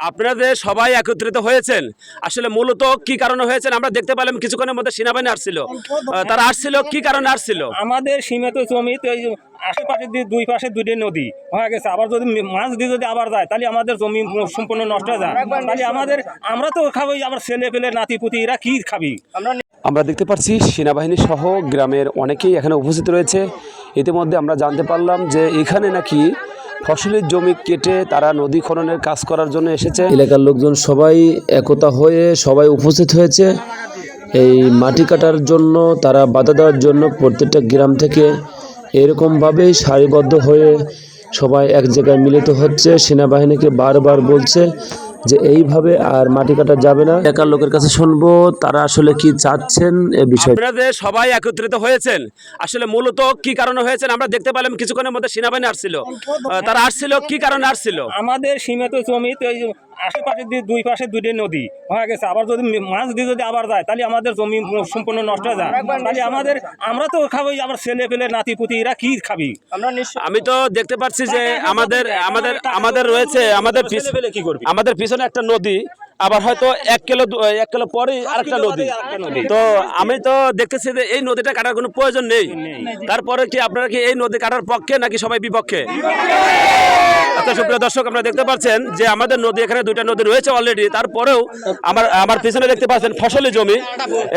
আপনারা যে সবাই একত্রিত হয়েছেন আসলে মূলত কি কারণে হয়েছেন আমরা দেখতে পেলাম কিছুক্ষণের মধ্যে সেনাবাহিনী আসছিল। তারা আসছিল কি কারণে আসছিল? আমাদের সীমিত জমিতে এই আশেপাশে দিয়ে দুই পাশে দুইটি নদী হয়ে গেছে আবার যদি মাছ দিয়ে যদি আবার যায় তাহলে আমাদের জমি সম্পূর্ণ নষ্ট হয়ে যায়। তাহলে আমাদের আমরা তো খাব আবার ছেলে পেলে নাতি পুতি এরা কি খাবি? আমরা দেখতে পাচ্ছি সেনাবাহিনী সহ গ্রামের অনেকেই এখানে উপস্থিত রয়েছে। ইতিমধ্যে আমরা জানতে পারলাম যে এখানে নাকি ফসলের জমি কেটে তারা নদী খননের কাজ করার জন্য এসেছে। এলাকার লোকজন সবাই একতা হয়ে সবাই উপস্থিত হয়েছে। এই মাটি কাটার জন্য, তারা বাধা দেওয়ার জন্য প্রত্যেকটা গ্রাম থেকে এরকমভাবেই সারিবদ্ধ হয়ে সবাই এক জায়গায় মিলিত হচ্ছে। সেনাবাহিনীকে বারবার বলছে যে এইভাবে আর মাটি কাটা যাবে না। এলাকার লোকের কাছে শুনব তারা আসলে কি চাচ্ছেন এ বিষয়ে? আপনারা যে সবাই একত্রিত হয়েছেন আসলে মূলত কি কারণে হয়েছেন আমরা দেখতে পেলাম কিছুক্ষণের মধ্যে সেনাবাহিনী আসছিল। তারা আসছিল কি কারণে আসছিল? আমাদের সীমিত জমিতে আশেপাশে দিয়ে দুই পাশে দুইটি নদী হয়ে গেছে। আবার যদি মাছ দিয়ে যদি আবার যায় তাহলে আমাদের জমি সম্পূর্ণ নষ্ট হয়ে যায়। তাহলে আমাদের আমরা তো খাব আবার ছেলে পেলে নাতি পুতি এরা কি খাবি? আমি তো দেখতে পাচ্ছি যে আমাদের আমাদের আমাদের রয়েছে আমাদের পিছনে কি করবি? আমাদের পিছনে একটা নদী। আবার হয়তো এক কিলো এক কিলো পরে আরেকটা নদী। তো আমি তো দেখতেছি যে এই নদীটা কাটার কোনো প্রয়োজন নেই। তারপরে কি আপনারা কি এই নদী কাটার পক্ষে নাকি সবাই বিপক্ষে? আচ্ছা সুপ্রিয় দর্শক আপনারা দেখতে পাচ্ছেন যে আমাদের নদী এখানে দুইটা নদী রয়েছে অলরেডি তারপরেও আমার আমার পিছনে দেখতে পাচ্ছেন ফসলি জমি।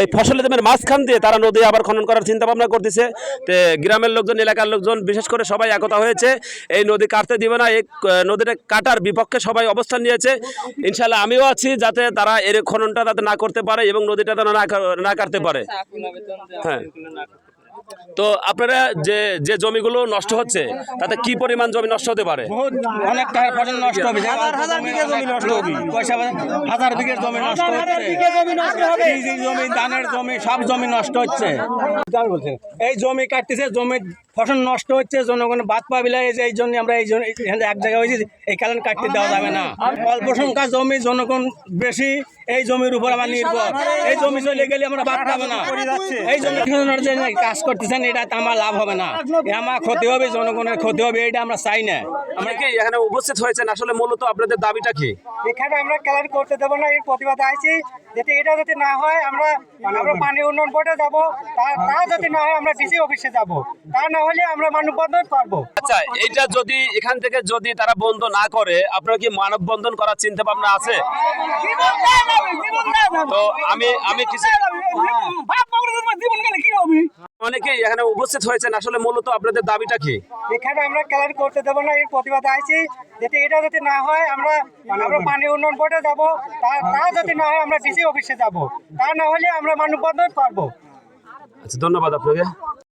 এই ফসলি জমির মাঝখান দিয়ে তারা নদী আবার খনন করার চিন্তা ভাবনা করতেছে। তো গ্রামের লোকজন এলাকার লোকজন বিশেষ করে সবাই একতা হয়েছে। এই নদী কাটতে দিবে না। এই নদীটা কাটার বিপক্ষে সবাই অবস্থান নিয়েছে। ইনশাল্লাহ আমিও আছি। যাতে তারা এর খননটা যাতে না করতে পারে এবং নদীটা যেন না না কাটতে পারে। হ্যাঁ। তো আপনারা যে যে জমিগুলো নষ্ট হচ্ছে তাতে কি পরিমাণ জমি নষ্ট হতে পারে? অনেক ফসল নষ্ট হবে। হাজার হাজার বিঘা জমি নষ্ট হবে। পয়সা হাজার বিঘা জমি নষ্ট হচ্ছে। এই জমি ধানের জমি সব জমি নষ্ট হচ্ছে। এই জমি কাটতেছে জমি ফসল নষ্ট হচ্ছে জনগণ বাদ পাবিলা এই যে এই জন্য আমরা এই জন্য এক জায়গায় হয়েছি এই কারণ কাটতে দেওয়া যাবে না। অল্প সংখ্যা জমি জনগণ বেশি এই জমির উপর আমার নির্ভর। এই জমি চলে গেলে আমরা বাদ পাবো না। এই জন্য কাজ করতেছেন এটা তো আমার লাভ হবে না। আমার ক্ষতি হবে জনগণের ক্ষতি হবে এটা আমরা চাই না। আমরা কি এখানে উপস্থিত হয়েছেন? আসলে মূলত আপনাদের দাবিটা কি? এখানে আমরা কালার করতে দেবো না এর প্রতিবাদে আইছি। যাতে এটা যাতে না হয় আমরা আমরা পানি উন্নয়ন বোর্ডে যাব। তা তা যাতে না হয় আমরা ডিসি অফিসে যাব। তা না হলে আমরা মানববন্ধন করব। আচ্ছা এটা যদি এখান থেকে যদি তারা বন্ধ না করে আপনারা কি মানববন্ধন করার চিন্তা ভাবনা আছে? তো আমি আমি কিছু অনেকেই এখানে উপস্থিত হয়েছেন। আসলে মূলত আপনাদের দাবিটা কি? এখানে আমরা কালার করতে দেবো না এর প্রতিবাদে আইছি যাতে এটা যাতে না হয় আমরা আমরা পানি উন্নয়ন বোর্ডে যাব। তা তা যাতে না হয় আমরা ডিসি অফিসে যাব। তা না হলে আমরা মানববন্ধন করব। আচ্ছা ধন্যবাদ আপনাকে।